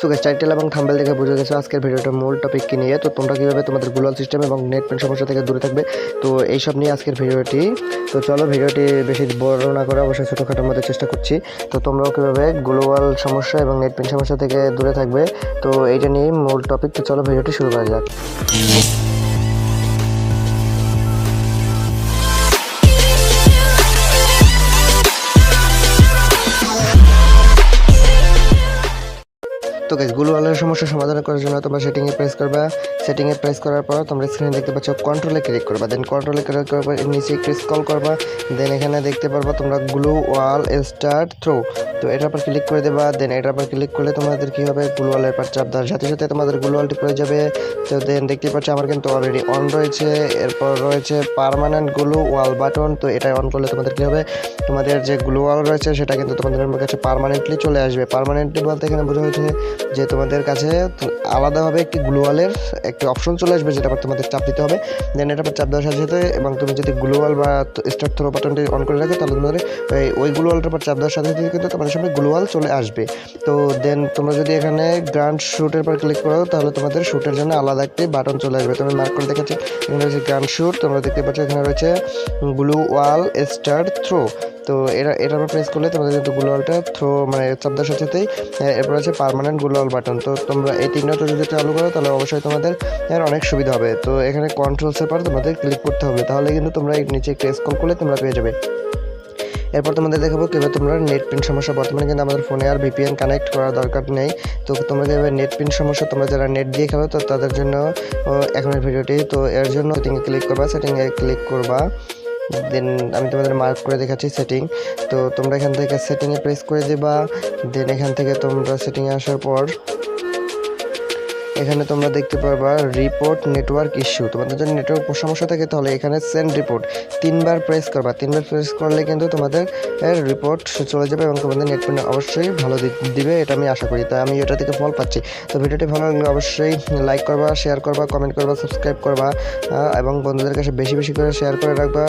So guys title এবং thumbnail দেখে বুঝে গেছো আজকের ভিডিওটা মূল টপিক কি নিয়ে? তো তোমরা কীভাবে তোমাদের গ্লোবাল সিস্টেম এবং নেট পেন সমস্যা থেকে দূরে থাকবে? তো এইসব নিয়ে আজকের ভিডিওটি। তো চলো ভিডিওটি বেশি বর্ণনা করে অবশ্যই ছোটোখাটোর মধ্যে চেষ্টা করছি। তো তোমরাও কীভাবে গ্লোবাল সমস্যা এবং নেট পেন সমস্যা থেকে দূরে থাকবে? তো এইটা নিয়ে মূল টপিক তো চলো ভিডিওটি শুরু করা যাক। তো গাইজ গ্লোবালের সমস্যা সমাধান করার জন্য তোমরা সেটিংয়ে প্রেস করবা। সেটিংয়ে প্রেস করার পর তোমরা স্ক্রিনে দেখতে পাচ্ছ কন্ট্রোলে ক্লিক করবা। দেন কন্ট্রোলে ক্লিক করার পর নিচে একটু স্ক্রল করবা। দেন এখানে দেখতে পারবা তোমরা গ্লু ওয়াল স্টার্ট থ্রো তো এটার পর ক্লিক করে দেবা। দেন এটার পর ক্লিক করলে তোমাদের কি হবে? গ্লোয়ালের পর চাপ দেওয়ার সাথে সাথে তোমাদের গ্লোয়ালটি পড়ে যাবে। তো দেন দেখতে পাচ্ছ আমার কিন্তু অলরেডি অন রয়েছে। এরপর রয়েছে পার্মানেন্ট গ্লু ওয়াল বাটন তো এটা অন করলে তোমাদের কি হবে? তোমাদের যে গ্লু ওয়াল রয়েছে, সেটা কিন্তু তোমাদের কাছে পার্মানেন্টলি চলে আসবে। পার্মানেন্টলি বলতে এখানে বোঝা হয়েছে যে তোমাদের কাছে আলাদাভাবে একটি গ্লোয়ালের একটি অপশন চলে আসবে, যেটা তোমাদের চাপ দিতে হবে। দেন এটা চাপ দেওয়ার সাথে সাথে এবং তুমি যদি গ্লোয়াল বা স্টার্ট থ্রো বাটনটি অন করে রাখো, তাহলে তোমাদের ওই গ্লোয়ালটার পর চাপ দেওয়ার সাথে সাথে কিন্তু তোমাদের সামনে গ্লোয়াল চলে আসবে। তো দেন তোমরা যদি এখানে গ্রান্ড শ্যুটের পর ক্লিক করো, তাহলে তোমাদের শ্যুটের জন্য আলাদা একটি বাটন চলে আসবে। তুমি মার্ক করে দেখাচ্ছি এখানে রয়েছে গ্রান্ড শ্যুট তোমরা দেখতে পাচ্ছ এখানে রয়েছে গ্লু ওয়াল স্টার্ট থ্রো তো এরা উপর প্রেস করলে তোমাদের কিন্তু গ্লোয়ালটা থ্রো মানে চাপ দেওয়ার সাথে সাথেই হ্যাঁ, এরপর আছে পার্মানেন্ট গ্লোয়াল বাটন তো তোমরা এই তিনটা যদি চালু করো তাহলে অবশ্যই তোমাদের এর অনেক সুবিধা হবে। তো এখানে কন্ট্রোলসের পর তোমাদের ক্লিক করতে হবে। তাহলে কিন্তু তোমরা নিচে একটু স্ক্রল করলে তোমরা পেয়ে যাবে। এরপর তোমাদের দেখাবো কীভাবে তোমরা নেট পিন সমস্যা বর্তমানে কিন্তু আমাদের ফোনে আর ভিপিএন কানেক্ট করার দরকার নেই। তো তোমরা কীভাবে নেট পিন সমস্যা তোমরা যারা নেট দিয়ে খেলো তো তাদের জন্য ও, এখনের ভিডিওটি তো এর জন্য সেটিংয়ে ক্লিক করবা সেটিংয়ে ক্লিক করবা। দেন আমি তোমাদের মার্ক করে দেখাচ্ছি সেটিং তো তোমরা এখান থেকে সেটিংয়ে প্রেস করে দেবা। দেন এখান থেকে তোমরা সেটিংয়ে আসার পর এখানে তোমরা দেখতে পারবা রিপোর্ট নেটওয়ার্ক ইস্যু তোমাদের যদি নেটওয়ার্ক সমস্যা থাকে তাহলে এখানে সেন্ড রিপোর্ট তিনবার প্রেস করবা। তিনবার প্রেস করলে কিন্তু তোমাদের রিপোর্ট চলে যাবে এবং তোমাদের নেটওয়ার্ক অবশ্যই ভালো দিবে। এটা আমি আশা করি। তাই আমি এটা থেকে ফল পাচ্ছি। তো ভিডিওটি ভালো লাগলে অবশ্যই লাইক করবা শেয়ার করবা কমেন্ট করবা সাবস্ক্রাইব করবা এবং বন্ধুদের কাছে বেশি বেশি করে শেয়ার করে রাখবা।